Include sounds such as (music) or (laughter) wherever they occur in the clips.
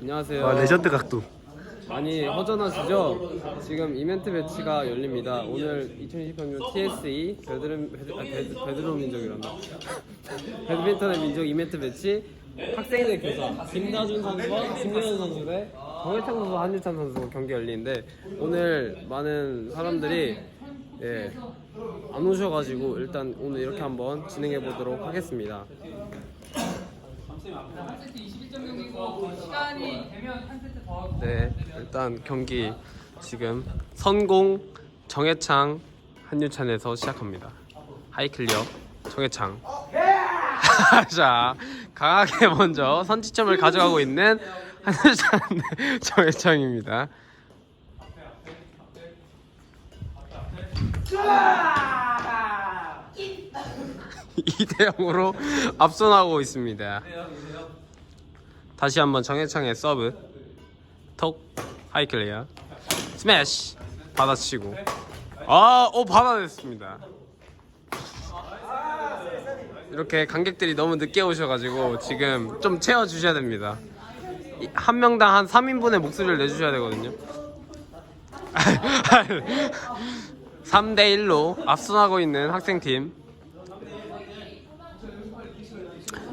안녕하세요. 와 레전드 각도. 많이 허전하시죠? 지금 이벤트 배치가 열립니다. 오늘 2020학년 TSE 베드름 베드, 아, 베드, 베드로 민족이란다. (laughs) 배드민턴의 민족 이벤트 배치 학생회 교사 김다준 선수와 김예현 선수 대 정혜창 선수 한유찬 선수 경기 열리는데 오늘 많은 사람들이 예, 안 오셔가지고 일단 오늘 이렇게 한번 진행해 보도록 하겠습니다. 네, 일단 경기 지금 선공 정해창 한유찬에서 시작합니다. 하이클리어 정해창. (laughs) 자, 강하게 먼저 선취점을 가져가고 있는 한유찬 (laughs) 정해창입니다. 이대 0으로 앞서나고 있습니다. 다시 한번 정해창의 서브. 톡. 하이클리어. 스매시. 받아치고. 아오 받아냈습니다. 이렇게 관객들이 너무 늦게 오셔가지고 지금 좀 채워주셔야 됩니다. 이- 한 명당 한 3인분의 목소리를 내주셔야 되거든요. (laughs) 3대 1로 앞서나고 있는 학생팀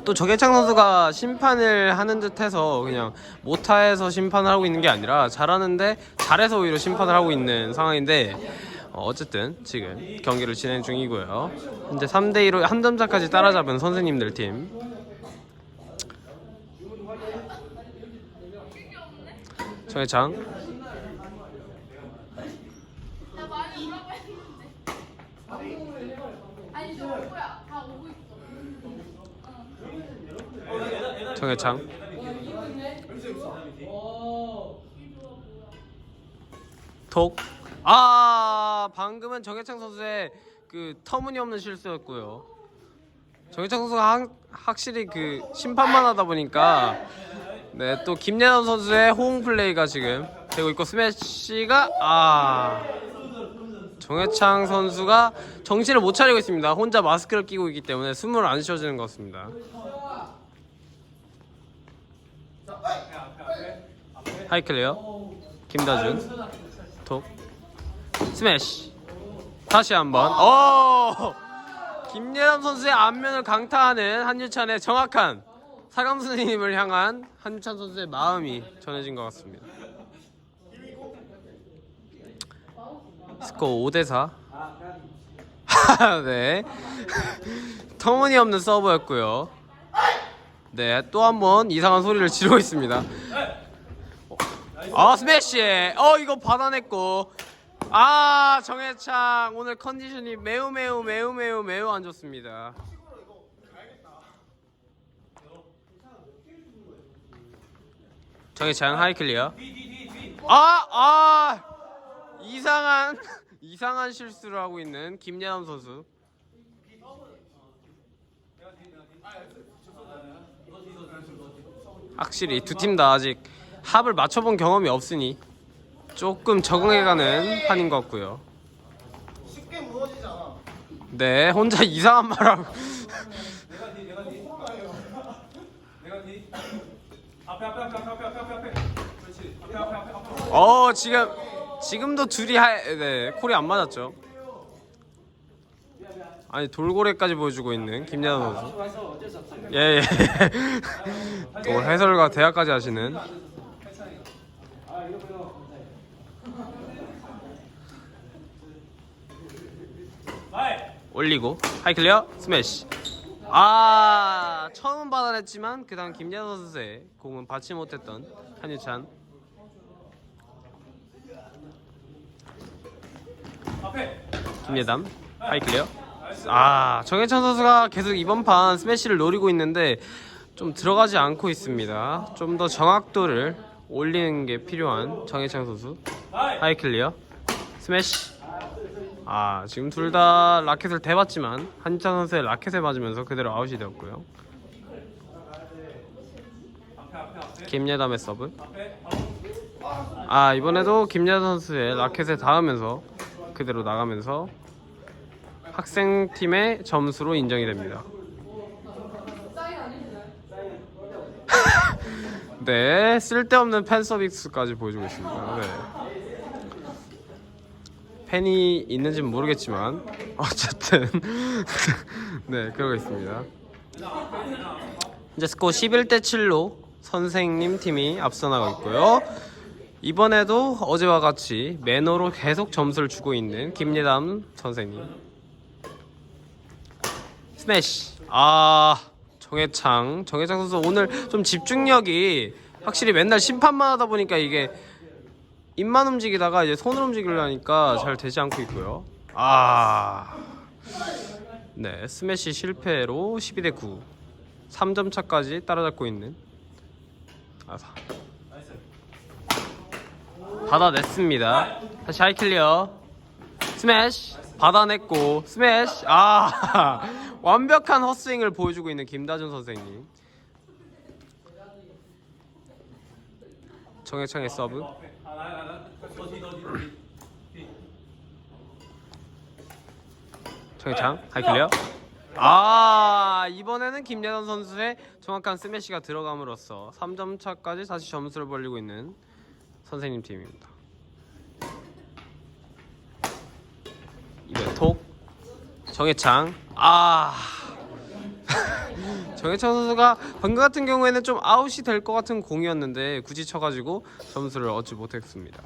또 정해창 선수가 심판을 하는 듯해서 그냥 못해서 심판을 하고 있는 게 아니라 잘하는데 잘해서 오히려 심판을 하고 있는 상황인데 어, 어쨌든 지금 경기를 진행 중이고요. 현재 3대 2로 한 점 차까지 따라잡은 선생님들 팀. 정해창 나 많이 오라고 했는데. 아니 저 오고야 다 오고 있어. 정해창 톡. 아 방금은 정해창 선수의 그 터무니없는 실수였고요. 정해창 선수가 한- 확실히 그 심판만 하다 보니까 네 또 김예현 선수의 호응 플레이가 지금 되고 있고 스매시가 아 정해창 선수가 정신을 못 차리고 있습니다. 혼자 마스크를 끼고 있기 때문에 숨을 안 쉬어지는 것 같습니다. 하이클레어 김다준 톡 스매시. 다시 한번. 오! 김예람 선수의 안면을 강타하는 한유찬의 정확한 사감 선생님을 향한 한유찬 선수의 마음이 전해진 것 같습니다. 스코어 5대4 (laughs) 네. (laughs) 터무니없는 서브였고요. 네, 또 한 번 이상한 소리를 지르고 있습니다. 아 스매시 어 이거 받아냈고. 아 정해창 오늘 컨디션이 매우 매우 매우 매우 매우 안 좋습니다. 정해창 하이 클리어. 아 아 이상한 (laughs) 이상한 실수를 하고 있는 김예남 선수 확실히 두 팀 다 아직 합을 맞춰본 경험이 없으니 조금 적응해가는 판인 것 같고요. 쉽게 무너지지 않아. 네, 혼자 (laughs) 이상한 말하고. 어 지금 지금도 둘이 하, 네 콜이 안 맞았죠. 아니 돌고래까지 보여주고 있는 김연아 선수. 예예. (laughs) 또 해설과 대화까지 하시는. 올리고 하이 클리어 스매시 아 처음 받아냈지만 그 다음 김연아 선수의 공은 받지 못했던 한유찬 김예담 하이 클리어 아 정해찬 선수가 계속 이번 판 스매시를 노리고 있는데 좀 들어가지 않고 있습니다. 좀 더 정확도를 올리는 게 필요한 정해찬 선수. 하이클리어. 스매시. 아 지금 둘 다 라켓을 대봤지만 한유찬 선수의 라켓에 맞으면서 그대로 아웃이 되었고요. 김예담의 서브. 아 이번에도 김예담 선수의 라켓에 닿으면서 그대로 나가면서 학생팀의 점수로 인정이 됩니다 (laughs) 네 쓸데없는 팬 서비스까지 보여주고 있습니다. 네. 팬이 있는지는 모르겠지만 어쨌든 (laughs) 네 그러고 있습니다. 이제 스코어 11대 7로 선생님 팀이 앞서 나가고 있고요. 이번에도 어제와 같이 매너로 계속 점수를 주고 있는 김예담 선생님. 스매시. 아 정해창 정해창 선수 오늘 좀 집중력이 확실히 맨날 심판만 하다 보니까 이게 입만 움직이다가 이제 손을 움직이려니까 잘 되지 않고 있고요. 아. 네, 스매시 실패로 12 대 9. 3점 차까지 따라잡고 있는 아, 사- 받아냈습니다. 다시 하이클리어. 스매시 받아냈고 스매시 아 완벽한 헛스윙을 보여주고 있는 김다준 선생님. 정해창의 서브. 정해창 하이클리어. 아 이번에는 김예선 선수의 정확한 스매시가 들어감으로써 3점 차까지 다시 점수를 벌리고 있는 선생님 팀입니다. 이번 톡 정해창. 아. (laughs) 정해창 선수가 방금 같은 경우에는 좀 아웃이 될 것 같은 공이었는데 굳이 쳐가지고 점수를 얻지 못했습니다.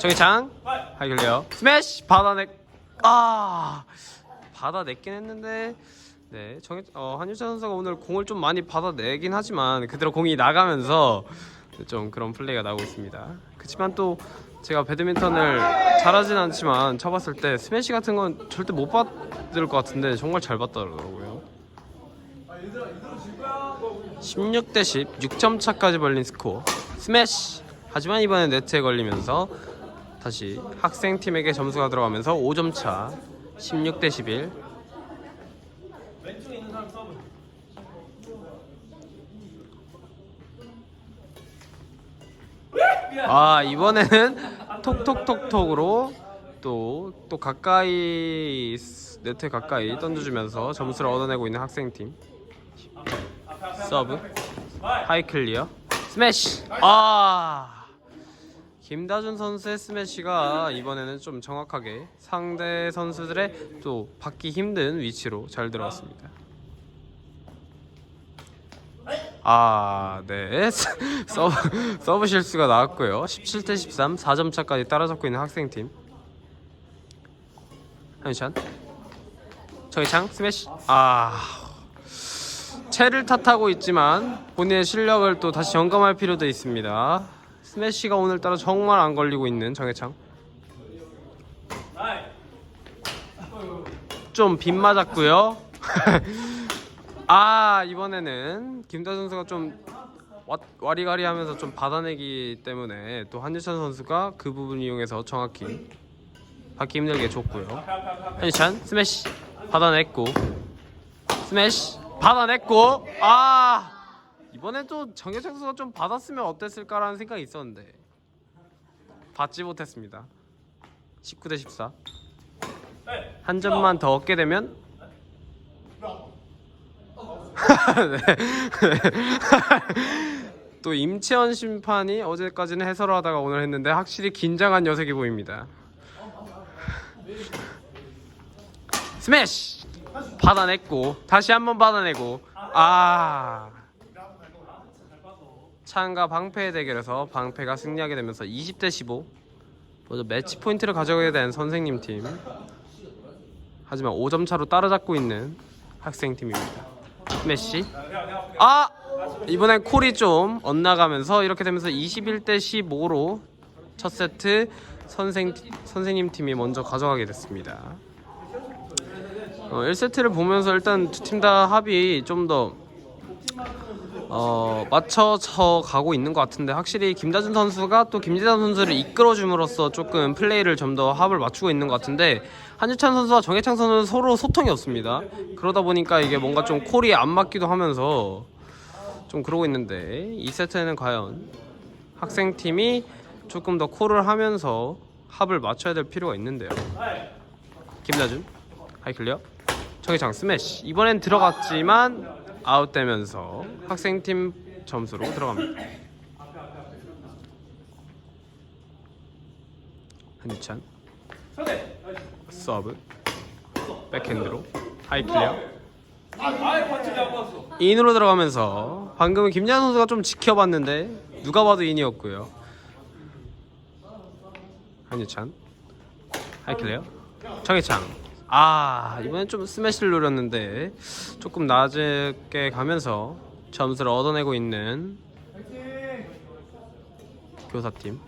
정해창. 하이클리어 스매시! 받아내 아. 받아냈긴 했는데 네 정해 어, 한유찬 선수가 오늘 공을 좀 많이 받아내긴 하지만 그대로 공이 나가면서 좀 그런 플레이가 나오고 있습니다. 그렇지만 또 제가 배드민턴을 잘하진 않지만 쳐봤을 때 스매시 같은 건 절대 못 받을 것 같은데 정말 잘 받더라고요. 16 대 10, 6점 차까지 벌린 스코어. 스매시. 하지만 이번엔 네트에 걸리면서 다시 학생 팀에게 점수가 들어가면서 5점 차. 16 대 11. 아 이번에는 톡톡톡톡으로 또 또 가까이 네트 가까이 던져주면서 점수를 얻어내고 있는 학생팀. 서브. 하이 클리어. 스매시. 아! 김다준 선수의 스매시가 이번에는 좀 정확하게 상대 선수들의 또 받기 힘든 위치로 잘 들어왔습니다. 아, 네. (laughs) 서브, 서브 실수가 나왔고요. 17대 13, 4점 차까지 따라잡고 있는 학생팀. 한찬. 정희창, 스매시. 아. 채를 탓하고 있지만 본인의 실력을 또 다시 점검할 필요도 있습니다. 스매시가 오늘따라 정말 안 걸리고 있는 정해창. 좀 빗 맞았고요. (laughs) 아 이번에는 김다준 선수가 좀 와- 와리가리 하면서 좀 받아내기 때문에 또 한유찬 선수가 그 부분 이용해서 정확히 받기 힘들게 줬고요. 한유찬 스매시 받아냈고 스매시 받아냈고 아 이번엔 또 정혜창 선수가 좀 받았으면 어땠을까라는 생각이 있었는데 받지 못했습니다. 19 대 14. 한 점만 더 얻게 되면 네. (laughs) 또 임채원 심판이 어제까지는 해설을 하다가 오늘 했는데 확실히 긴장한 녀석이 보입니다. 스매시! 받아냈고 다시 한번 받아내고 아. 창과 방패의 대결에서 방패가 승리하게 되면서 20대 15 먼저 매치 포인트를 가져가게 된 선생님 팀. 하지만 5점 차로 따라잡고 있는 학생 팀입니다. 메시 아 이번엔 콜이 좀 엇나가면서 이렇게 되면서 21대 15로 첫 세트 선생 선생님 팀이 먼저 가져가게 됐습니다. 어, 1세트를 보면서 일단 두 팀 다 합이 좀더 어, 맞춰져 가고 있는 것 같은데 확실히 김다준 선수가 또 김재단 선수를 이끌어줌으로써 조금 플레이를 좀 더 합을 맞추고 있는 것 같은데 한유찬 선수와 정해창 선수는 서로 소통이 없습니다. 그러다 보니까 이게 뭔가 좀 콜이 안 맞기도 하면서 좀 그러고 있는데 2세트에는 과연 학생팀이 조금 더 콜을 하면서 합을 맞춰야 될 필요가 있는데요. 김다준 하이클리어 정해창 스매시 이번엔 들어갔지만 아웃되면서 학생팀 점수로 들어갑니다. 한유찬. 서브. 백핸드로. 하이 클리어. 인으로 들어가면서 방금은 김재환 선수가 좀 지켜봤는데 누가 봐도 인이었고요. 한유찬. 하이 클리어. 정혜창 아 이번엔 좀 스매시를 노렸는데 조금 낮게 가면서 점수를 얻어내고 있는 교사팀.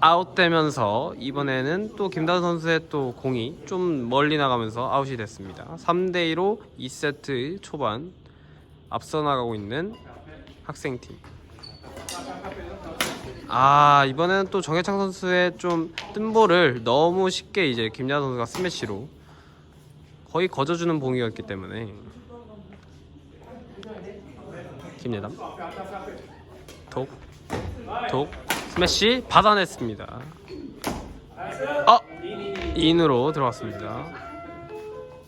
아웃되면서 이번에는 또 김다은 선수의 또 공이 좀 멀리 나가면서 아웃이 됐습니다. 3대 2로 2세트 초반 앞서 나가고 있는 학생팀 아 이번에는 또 정해창 선수의 좀 뜬볼을 너무 쉽게 이제 김야 선수가 스매시로 거의 거저주는 봉이었기 때문에. 김예담. 톡톡. 스매시 받아냈습니다. 어! 인으로 들어갔습니다.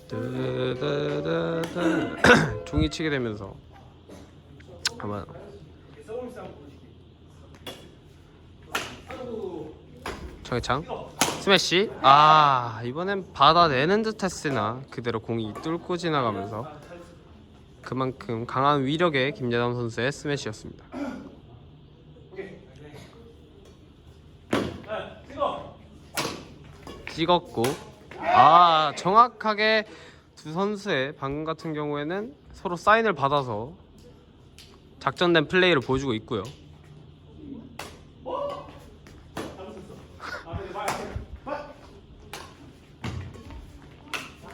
(clears throat) 종이 치게 되면서. 아마 정해창. 스매시. 아 이번엔 받아내는 듯 했으나 그대로 공이 뚫고 지나가면서 그만큼 강한 위력의 김재담 선수의 스매시였습니다. 찍었고 아 정확하게 두 선수의 방금 같은 경우에는 서로 사인을 받아서 작전된 플레이를 보여주고 있고요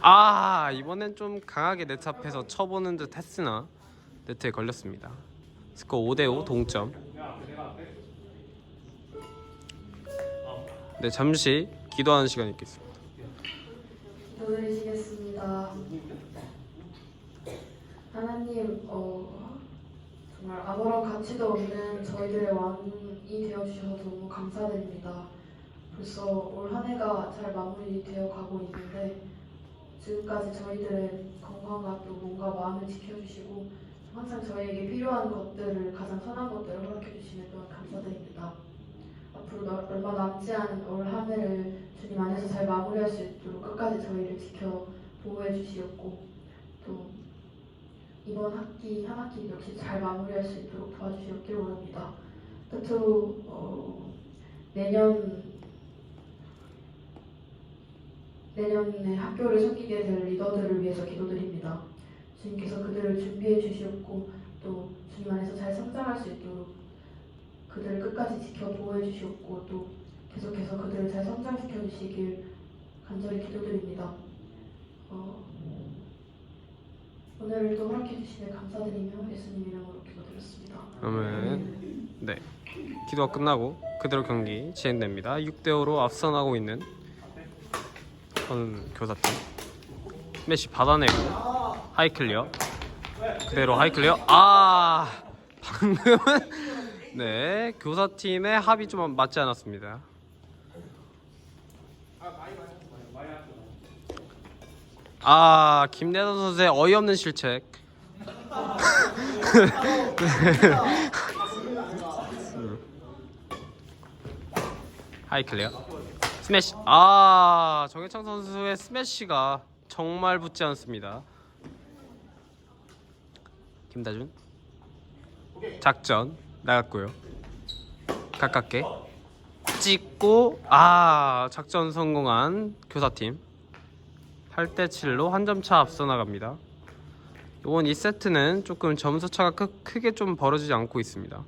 아 이번엔 좀 강하게 네트 앞에서 쳐보는 듯 했으나 네트에 걸렸습니다 스코어 5대5 동점 네 잠시 기도하는 시간이 있겠습니다 기도드리시겠습니다. 하나님, 어, 정말 아무런 가치도 없는 저희들의 왕이 되어주셔서 너무 감사드립니다. 벌써 올 한 해가 잘 마무리되어 가고 있는데 지금까지 저희들의 건강과 또 몸과 마음을 지켜주시고 항상 저희에게 필요한 것들을 가장 선한 것들을 허락해 주시는 동안 감사드립니다. 앞으로 너- 얼마 남지 않은 올 한 해를 주님 안에서 잘 마무리할 수 있도록 끝까지 저희를 지켜 보호해 주시었고 또 이번 학기 한 학기 역시 잘 마무리할 수 있도록 도와주시었길 원합니다. 끝으로 어, 내년 내년에 학교를 섬기게 될 리더들을 위해서 기도드립니다. 주님께서 그들을 준비해 주시었고 또 주님 안에서 잘 성장할 수 있도록 그들을 끝까지 지켜 보호해 주시었고 또 계속해서 그들을 잘 성장시켜 주시길 간절히 기도드립니다. 어, 또 허락해 주시에 감사드리며 예수님 이름으로 기도드렸습니다. 그러면 네 기도가 끝나고 그대로 경기 진행됩니다 6대 5로 앞서 나고 있는 현 교사팀? 메시 받아내고 하이 클리어. 그대로 하이 클리어. 아 방금은 (laughs) 네 교사팀의 합이 좀 맞지 않았습니다. 아 김대선 선수의 어이없는 실책. (laughs) 하이 클리어 스매시 아 정해창 선수의 스매시가 정말 붙지 않습니다. 김다준. 작전 나갔고요. 가깝게 찍고 아 작전 성공한 교사팀. 8대 7로 한 점 차 앞서 나갑니다. 이번 2세트는 조금 점수 차가 크, 크게 좀 벌어지지 않고 있습니다.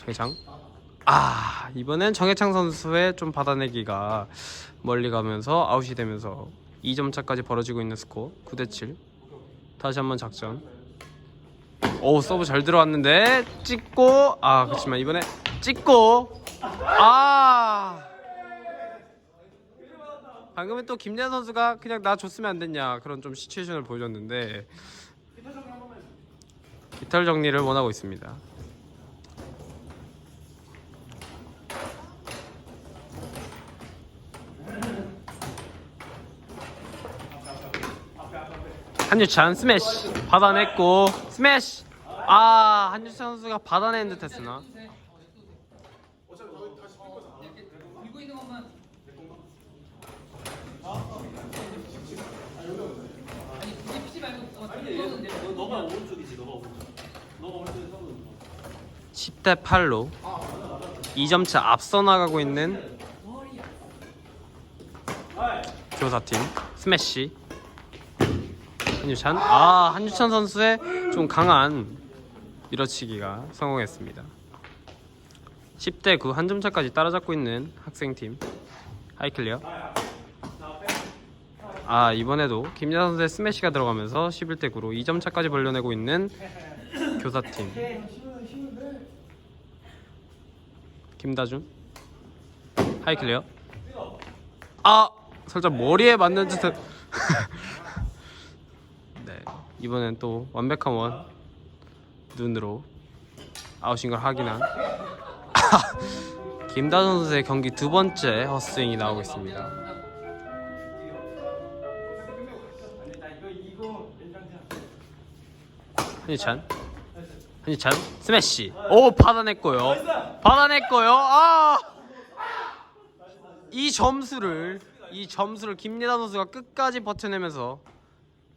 정해창 아 이번엔 정해창 선수의 좀 받아내기가 멀리 가면서 아웃이 되면서 2점 차까지 벌어지고 있는 스코어. 9대 7 다시 한번 작전. 오 서브 잘 들어왔는데 찍고 아 그렇지만 이번에 찍고 아! 방금은 또 김재현 선수가 그냥 나 줬으면 안 됐냐 그런 좀 시츄에이션을 보여줬는데 깃털 정리를 원하고 있습니다 한유찬 스매시. 받아냈고 스매시. 아 한유찬 선수가 받아낸 오른쪽에 서는 10대 8로 2점차 앞서 나가고 있는 교사팀 스매시 한유찬? 아 한유찬 선수의 좀 강한 밀어치기가 성공했습니다. 10대 9 한 점차까지 따라잡고 있는 학생팀. 하이클리어. 아 이번에도 김야 선수의 스매시가 들어가면서 11대 9로 2점 차까지 벌려내고 있는 교사팀. 김다준 하이클리어. 아 살짝 머리에 맞는 듯한 네 (laughs) 이번엔 또 완벽한 원 눈으로 아웃인 걸 확인한 (laughs) 김다준 선수의 경기 두 번째 헛스윙이 나오고 있습니다. 한유찬. 한유찬. 스매시. 오 받아냈고요. 받아냈고요. 아 이 점수를 이 점수를 김예단 선수가 끝까지 버텨내면서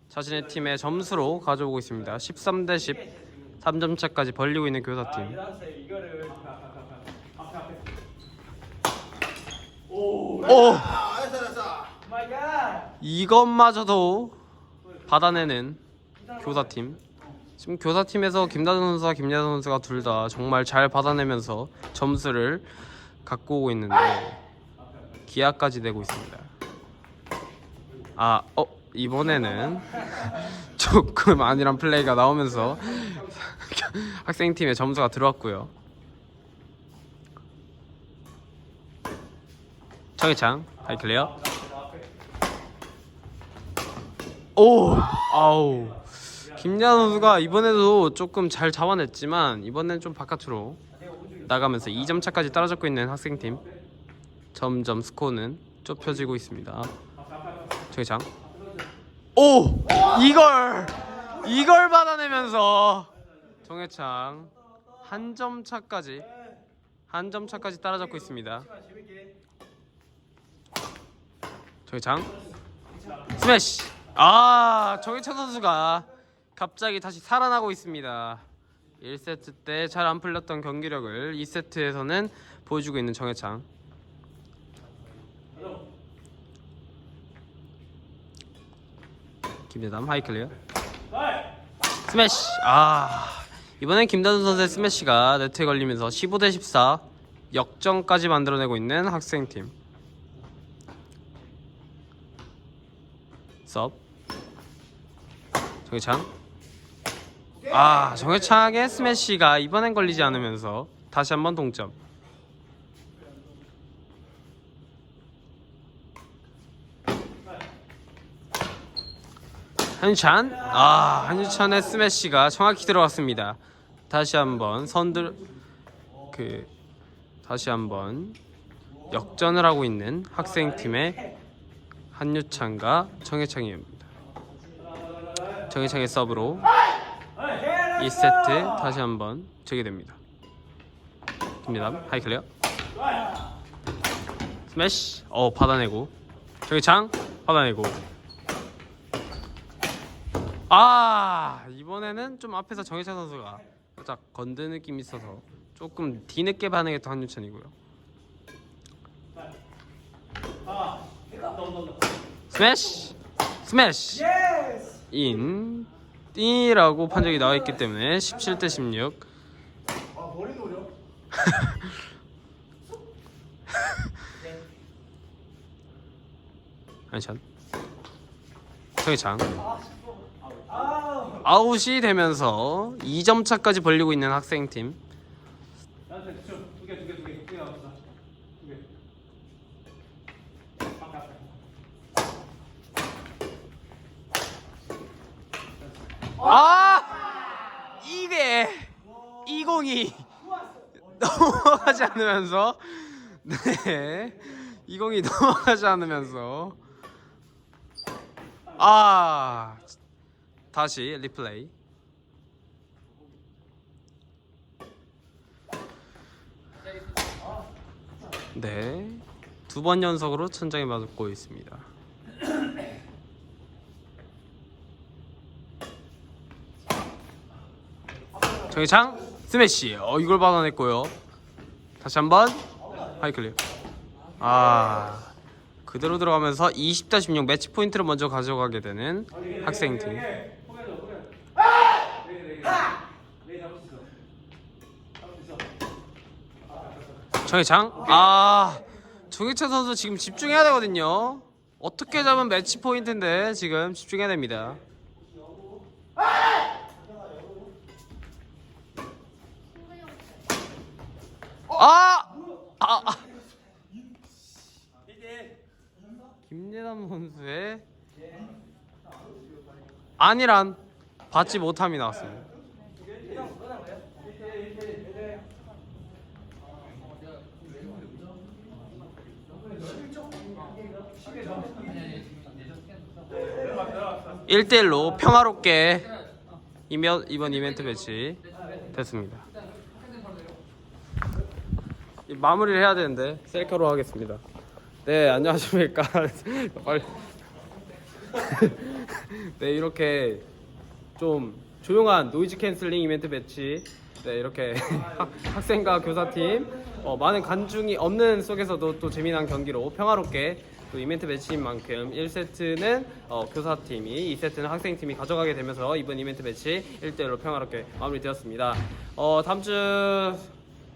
자신의 팀의 점수로 가져오고 있습니다. 13 대 10 3점 차까지 벌리고 있는 교사팀. 오. 이것마저도 받아내는 교사팀. 지금 교사팀에서 김다준 선수와 김예단 선수가 둘 다 정말 잘 받아내면서 점수를 갖고 오고 있는데 기아까지 내고 있습니다. 아, 어 이번에는 조금 아니란 플레이가 나오면서 학생팀의 점수가 들어왔고요. 정희창 하이클리어. 오, 아우. 김야 선수가 이번에도 조금 잘 잡아냈지만 이번엔 좀 바깥으로 나가면서 2점 차까지 따라잡고 있는 학생팀 점점 스코어는 좁혀지고 있습니다. 정희창 오 이걸 이걸 받아내면서 정혜창 한 점 차까지 한 점 차까지 따라잡고 있습니다. 정혜창 스매시 아 정혜창 선수가 갑자기 다시 살아나고 있습니다. 1세트 때 잘 안 풀렸던 경기력을 2세트에서는 보여주고 있는 정혜창. 김대담 하이클리어. 스매시. 아 이번엔 김다준 선수의 스매시가 네트에 걸리면서 15 대 14 역전까지 만들어내고 있는 학생팀. 섭. 정혜창. 아 정혜창의 스매시가 이번엔 걸리지 않으면서 다시 한번 동점. 한유찬 아 한유찬의 스매시가 정확히 들어갔습니다. 다시 한번 선들 그 다시 한번 역전을 하고 있는 학생 팀의 한유찬과 정혜창입니다. 정혜창의 서브로 2세트 다시 한번 재개됩니다. 김미담 하이클리어 스매시 어 받아내고 정혜창 받아내고 아 이번에는 좀 앞에서 정혜찬 선수가 살짝 건드 느낌이 있어서 조금 뒤늦게 반응했던 한유찬이고요. 스매시 스매시 인 띠라고 판정이 나와 있기 때문에 17 대 16아 머리 노려? 한찬 정혜창 아웃이 되면서 2점 차까지 벌리고 있는 학생팀. 아! 이게 이 공이 넘어가지 않으면서 네. 이 공이 넘어가지 않으면서. 아 다시 리플레이. 네. 두 번 연속으로 천장에 맞고 있습니다. 정희창 스매시. 어 이걸 받아냈고요. 다시 한번 하이클리어. 아 그대로 들어가면서 20대 16 매치 포인트를 먼저 가져가게 되는 학생 팀. 정해창? 아 정해창 선수 지금 집중해야 되거든요 어떻게 잡으면 매치 포인트인데 지금 집중해야 됩니다 아! 아! 아. 김재남 선수의 아니란 받지 못함이 나왔어요 1대1로 평화롭게 이면, 이번 이벤트 배치 됐습니다. 마무리를 해야 되는데 셀카로 하겠습니다. 네 안녕하십니까. (laughs) (laughs) 네 이렇게 좀 조용한 노이즈 캔슬링 이벤트 배치 네 이렇게 (laughs) 학생과 교사팀 어, 많은 관중이 없는 속에서도 또 재미난 경기로 평화롭게 또 이벤트 매치인 만큼 1세트는 어, 교사팀이 2세트는 학생팀이 가져가게 되면서 이번 이벤트 매치 1대1로 평화롭게 마무리되었습니다. 어, 다음 주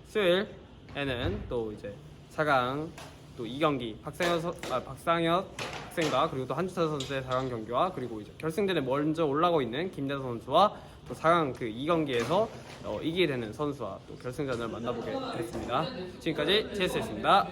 수요일에는 또 이제 4강 또 2경기 박상현 선- 아, 박상현 학생과 그리고 또 한주태 선수의 4강 경기와 그리고 이제 결승전에 먼저 올라가고 있는 김대선 선수와 또 4강 그 2경기에서 어, 이기게 되는 선수와 또 결승전을 만나보게 됐습니다. 지금까지 TS였습니다.